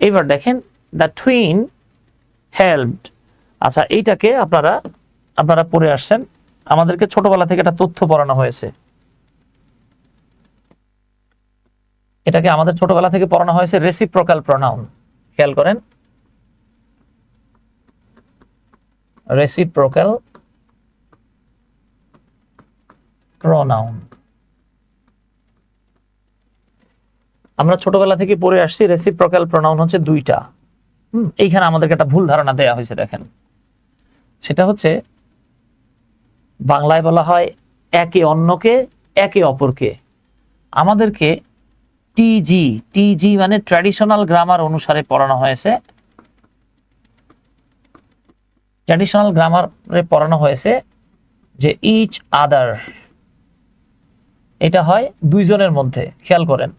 এইবার দেখেন the twin helped আচ্ছা এইটাকে আপনারা আপনারা পড়ে আসছেন। আমাদেরকে ছোটবেলা থেকে একটা তথ্য পড়ানো হয়েছে। এটাকে আমাদের ছোটবেলা থেকে পড়ানো হয়েছে রেসিপ্রোকাল প্রনাউন খেয়াল করেন। রেসিপ্রোকাল প্রনাউন আমরা ছোটবেলা থেকে পড়ে আসছি রেসিপ্রোকাল প্রনাউন হচ্ছে দুইটা। এইখানে আমাদেরকে একটা ভুল ধারণা দেয়া হয়েছে, দেখেন। সেটা হচ্ছে, বাংলায় বলা হয় একে অন্যকে, একে অপরকে। আমাদেরকে টিজি টিজি মানে ট্র্যাডিশনাল গ্রামার অনুসারে পড়ানো হয়েছে। ট্র্যাডিশনাল গ্রামারে পড়ানো হয়েছে যে ইচ আদার এটা হয় দুইজনের মধ্যে, খেয়াল করেন।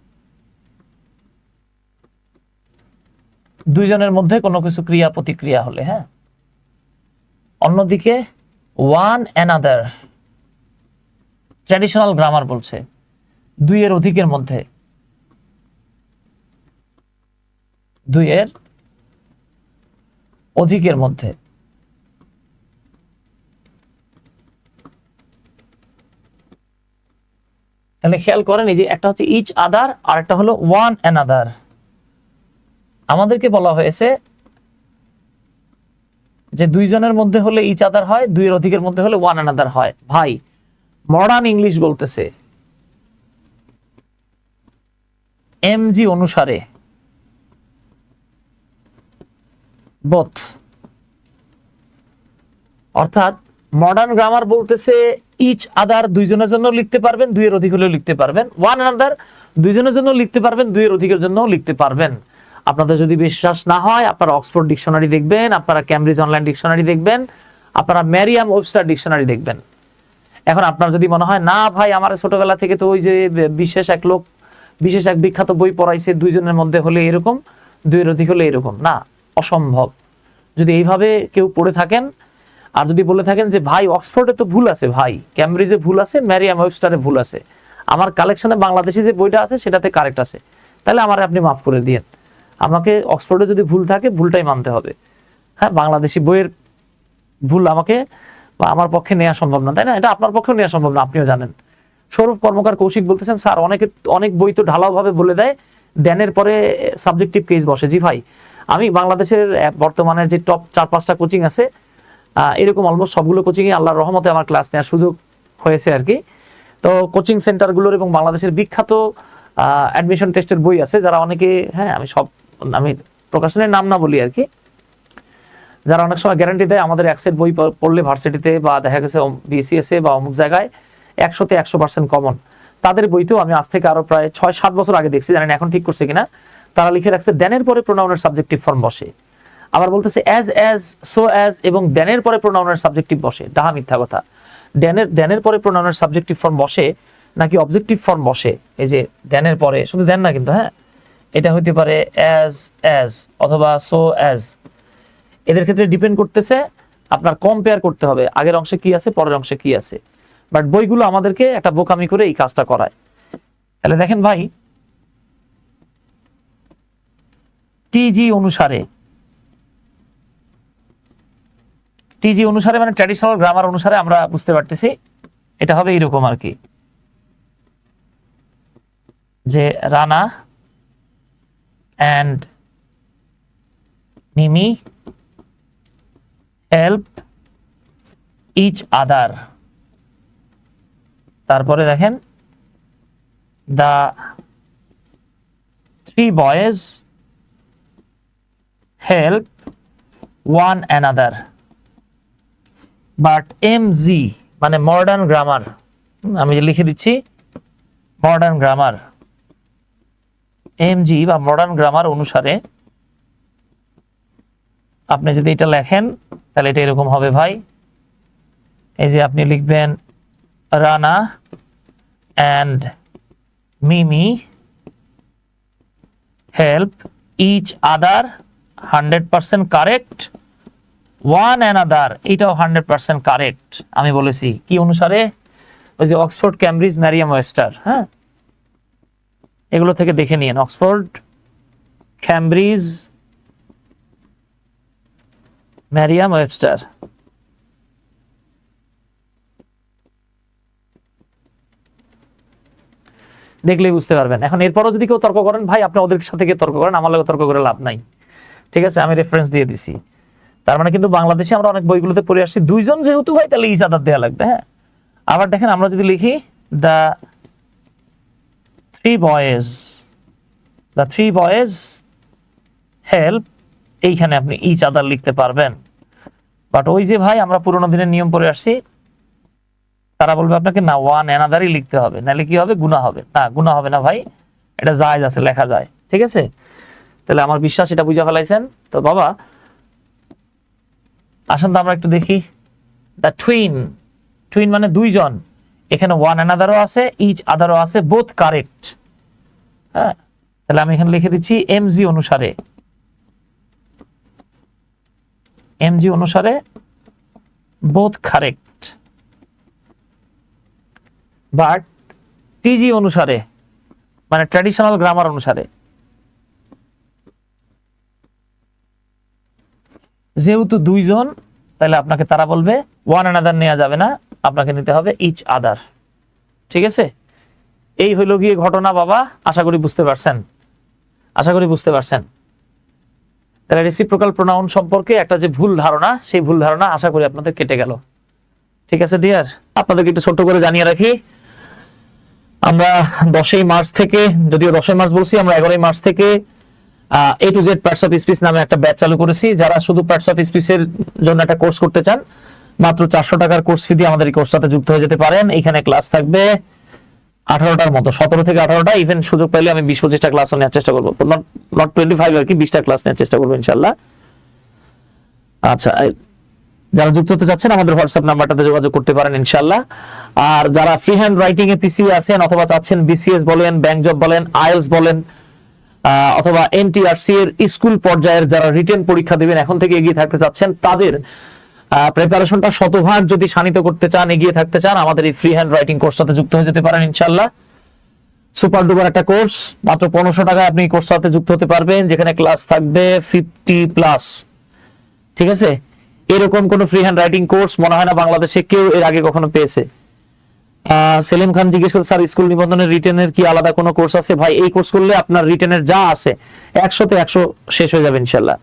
দুইজনের মধ্যে কোনো কিছু ক্রিয়া প্রতিক্রিয়া হলে হ্যাঁ? অন্যদিকে ওয়ান অ্যানাদার ট্র্যাডিশনাল গ্রামার বলছে, দুইয়ের অধিকের মধ্যে, দুইয়ের অধিকের মধ্যে, তাহলে খেয়াল করেন এই যে একটা হচ্ছে ইচ আদার আর একটা হলো ওয়ান অ্যানাদার আমাদেরকে বলা হয়েছে যে দুইজনের মধ্যে হলে ইচ আদার হয়, দুইয়ের অধিকের মধ্যে হলে ওয়ান অ্যানাদার হয়। ভাই মডার্ন ইংলিশ বলতেছে এমজি অনুসারে বোথ অর্থাৎ মডার্ন গ্রামার বলতেছে ইচ আদার দুইজনের জন্য লিখতে পারবেন, দুইয়ের অধিক হলেও লিখতে পারবেন। ওয়ান আদার দুইজনের জন্য লিখতে পারবেন, দুইয়ের অধিকের জন্য লিখতে পারবেন। আপনাদের যদি বিশ্বাস না হয়, আপনারা অক্সফোর্ড ডিকশনারি দেখবেন, আপনারা ক্যামব্রিজ অনলাইন ডিকশনারি দেখবেন, আপনারা ম্যারিয়াম ওয়েবস্টার ডিকশনারি দেখবেন। এখন আপনার যদি মনে হয়, না ভাই, আমার ছোটবেলা থেকে তো ওই যে বিশেষ এক লোক, বিশেষ এক বিখ্যাত বই পড়াইছে, দুইজনের মধ্যে হলে এরকম, দুইয়ের অধিক হলে এরকম। না, অসম্ভব। যদি এইভাবে কেউ পড়ে থাকেন, আর যদি বলে থাকেন যে, ভাই অক্সফোর্ডে তো ভুল আছে, ভাই ক্যামব্রিজে ভুল আছে ম্যারিয়াম ওয়েবস্টারে ভুল আছে, আমার কালেকশনে বাংলাদেশি যে বইটা আছে, সেটাতে কারেক্ট আছে। তাহলে আমার আপনি মাফ করে দিয়েন। আমাকে অক্সফোর্ডে যদি ভুল থাকে, ভুলটাই মানতে হবে। হ্যাঁ বাংলাদেশি বইয়ের ভুল আমাকে বা আমার পক্ষে নেওয়া সম্ভব না, তাই না? এটা আপনার পক্ষেও নেওয়া সম্ভব না, আপনিও জানেন। সৌরভ কর্মকার কৌশিক বলতেছেন, স্যার, অনেকে, অনেক বই তো ঢালাও ভাবে বলে দেয়, দেনের পরে সাবজেক্টিভ কেস বসে। জি ভাই, আমি বাংলাদেশের বর্তমানে যে টপ চার, পাঁচটা কোচিং আছে এরকম অলমোস্ট সবগুলো কোচিং এ আল্লাহর রহমতে আমার ক্লাস নেওয়ার সুযোগ হয়েছে আর কি। তো কোচিং সেন্টারগুলোর এবং বাংলাদেশের বিখ্যাত অ্যাডমিশন টেস্টের বই আছে, যারা অনেকে হ্যাঁ আমি সব আমি প্রকাশনের নাম না বলি আর কি। যারা অনেক সময় গ্যারান্টি দেয়, আমাদের একসেট বই পড়লে ভার্সিটিতে বা দেখা গেছে বিএসিএস এ বা অমুক জায়গায় একশোতে একশো পার্সেন্ট কমন তাদের বইতেও আমি আজ থেকে আরও প্রায় ছয় সাত বছর আগে দেখছি জানেন এখন ঠিক করছে কিনা। তারা লিখে রাখছে, দেনের পরে প্রোনাউনের সাবজেক্টিভ ফর্ম বসে। আবার বলতেছে অ্যাজ অ্যাজ সো অ্যাজ এবং দেনের পরে প্রোনাউনের সাবজেক্টিভ বসে। ডাহা মিথ্যা কথা। ড্যানের ড্যানের পরে প্রোনাউনের সাবজেক্টিভ ফর্ম বসে নাকি অবজেক্টিভ ফর্ম বসে? এই যে, দেনের পরে। শুধু দেন না কিন্তু হ্যাঁ? এটা হইতে পারে অ্যাজ অ্যাজ অথবা সো অ্যাজ এদের ক্ষেত্রে ডিপেন্ড করতেছে আপনার কম্পেয়ার করতে হবে, আগের অংশে কি আছে, পরের অংশে কি আছে। বাট বইগুলো আমাদেরকে একটা বোকামি করে এই কাজটা করায়। তাহলে দেখেন ভাই টিজি অনুসারে টিজি অনুসারে মানে ট্র্যাডিশনাল গ্রামার অনুসারে আমরা বুঝতে পারতেছি, এটা হবে এইরকম আর কি। যে Rana and Mimi help each other তারপরে দেখেন three boys help one another but M G মানে মডার্ন গ্রামার আমি লিখে দিচ্ছি মডার্ন গ্রামার এম জি বা মডার্ন গ্রামার অনুসারে আপনি যদি এটা লেখেন, তাহলে এটা এরকম হবে ভাই। এই যে আপনি লিখবেন Rana and Mimi help each other hundred percent correct one another এটাও হান্ড্রেড পার্সেন্ট কারেক্ট আমি বলেছি, কি অনুসারে? ওই যে অক্সফোর্ড ক্যামব্রিজ ম্যারিয়াম ওয়েস্টার হ্যাঁ? এগুলো থেকে দেখে নিন অক্সফোর্ড, ক্যামব্রিজ, ম্যারিয়াম, ওয়েবস্টার। দেখলেই বুঝতে পারবেন। এখন এরপরও যদি কেউ তর্ক করেন, ভাই, আপনি ওদের সাথে গিয়ে তর্ক করেন, আমার লগে তর্ক করে লাভ নাই। ঠিক আছে? আমি রেফারেন্স দিয়ে দিছি। তার মানে কিন্তু বাংলাদেশে আমরা অনেক বইগুলোতে পড়ে আসছি। দুইজন যেহেতু, ভাই, তাহলে ইজ আদার দেওয়া লাগবে হ্যাঁ? আবার দেখেন, আমরা যদি লিখি, the three boys the three boys help এইখানে আপনি ইচ আদার লিখতে পারবেন। বাট ওই যে ভাই, আমরা পুরোনো দিনের নিয়ম পড়ে আসছি, তারা বলবে আপনাকে না ওয়ান অ্যানাদারই লিখতে হবে। নাহলে কি হবে? গুণা হবে। না গুণা হবে না ভাই। এটা জায়জ আছে, লেখা যায়। ঠিক আছে? তাহলে আমার বিশ্বাস, এটা বুঝে ফেলাইছেন। তো বাবা, আসেন তো আমরা একটু দেখি। দ্য টুইন টুইন মানে দুইজন। এখানে ওয়ান অ্যানাদারও আছে ইচ আদারও আছে বোথ কারেক্ট হ্যাঁ? তাহলে আমি এখানে লিখে দিচ্ছি এমজি অনুসারে। এমজি অনুসারে বোথ কারেক্ট বাট টিজি অনুসারে মানে ট্র্যাডিশনাল গ্রামার অনুসারে। যেহেতু দুইজন, তাহলে আপনাকে তারা বলবে ওয়ান অ্যানাদার নেওয়া যাবে না। আপনাকে নিতে হবে ইচ আদার ঠিক আছে? এই হইল গিয়ে ঘটনা, বাবা। আশা করি বুঝতে পারছেন। আশা করি বুঝতে পারছেন। তাহলে রেসিপ্রোকাল প্রোনাউন সম্পর্কে একটা যে ভুল ধারণা, সেই ভুল ধারণা আশা করি আপনাদের কেটে গেল। ঠিক আছে ডিয়ার আপনাদেরকে একটু ছোট্ট করে জানিয়ে রাখি। আমরা দশই মার্চ থেকে, যদিও দশই মার্চ বলছি, আমরা এগারোই মার্চ থেকে A to Z parts of speech নামে একটা ব্যাচ চালু করেছি। যারা শুধু পার্টস অফ স্পিচের জন্য একটা কোর্স করতে চান মাত্র চারশো টাকার কোর্স ফি দিয়ে আমাদের এই কোর্সটাতে যুক্ত হয়ে যেতে পারেন। এখানে ক্লাস থাকবে আঠারোটার মতো, সতেরো থেকে আঠারোটা ইভেন সুযোগ পাইলে আমি বিশ পঁচিশটা ক্লাসও নেওয়ার চেষ্টা করব। নট টোয়েন্টি ফাইভ আর কি, বিশটা ক্লাস নেওয়ার চেষ্টা করব ইনশাল্লাহ আচ্ছা যারা যুক্ত হতে চাচ্ছেন আমাদের হোয়াটসঅ্যাপ নাম্বারটাতে যোগাযোগ করতে পারেন ইনশাল্লাহ আর যারা ফ্রি হ্যান্ড রাইটিং এ পিসি আছেন অথবা চাচ্ছেন বিসিএস বলেন ব্যাংক জব বলেন আইএলস বলেন অথবা এনটিআরসি এর স্কুল পর্যায়ের যারা রিটেন পরীক্ষা দেবেন, এখন থেকে এগিয়ে থাকতে চাচ্ছেন, তাদের প্রিপারেশনটা শতভাগ যদি শানিত করতে চান, এগিয়ে থাকতে চান, আমাদের এই ফ্রি হ্যান্ড রাইটিং কোর্সটাতে যুক্ত হয়ে যেতে পারেন ইনশাল্লাহ সুপার ডুপার একটা কোর্স মাত্র পনেরোশো টাকায় আপনি কোর্সের সাথে যুক্ত হতে পারবেন, যেখানে ক্লাস থাকবে ফিফটি প্লাস ঠিক আছে? এরকম কোন ফ্রি হ্যান্ড রাইটিং কোর্স মনে হয় না বাংলাদেশে কেউ এর আগে কখনো পেয়েছে। সেলিম খান জিজ্ঞেস করছে স্যার স্কুল নিবন্ধনের রিটেনের কি আলাদা কোনো কোর্স আছে? ভাই, এই কোর্স করলে আপনার রিটেনের যা আছে, একশোতে একশো শেষ হয়ে যাবে ইনশাল্লাহ